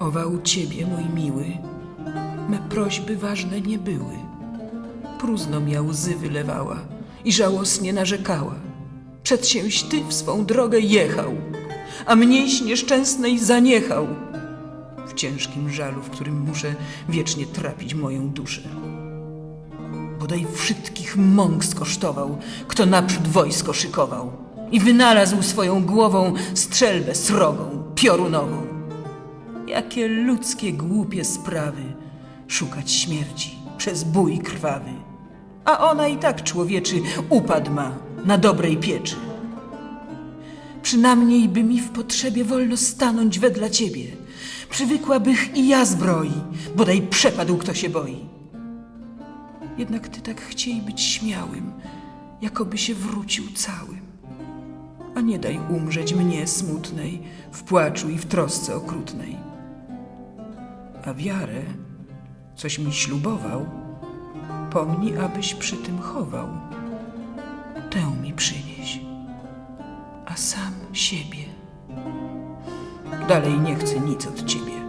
mowa u ciebie, mój miły, me prośby ważne nie były. Próżno mia łzy wylewała i żałosnie narzekała. Przedsięś ty w swą drogę jechał, a mniejś nieszczęsnej zaniechał. W ciężkim żalu, w którym muszę wiecznie trapić moją duszę. Bodaj wszystkich mąk skosztował, kto naprzód wojsko szykował i wynalazł swoją głową strzelbę srogą, piorunową. Jakie ludzkie głupie sprawy szukać śmierci przez bój krwawy. A ona i tak człowieczy upad ma na dobrej pieczy. Przynajmniej by mi w potrzebie wolno stanąć wedle ciebie. Przywykłabych i ja zbroi, bodaj przepadł kto się boi. Jednak ty tak chciej być śmiałym, jakoby się wrócił całym. A nie daj umrzeć mnie smutnej, w płaczu i w trosce okrutnej. A wiarę, coś mi ślubował, pomnij, abyś przy tym chował. Tę mi przynieś, a sam siebie. Dalej nie chcę nic od ciebie.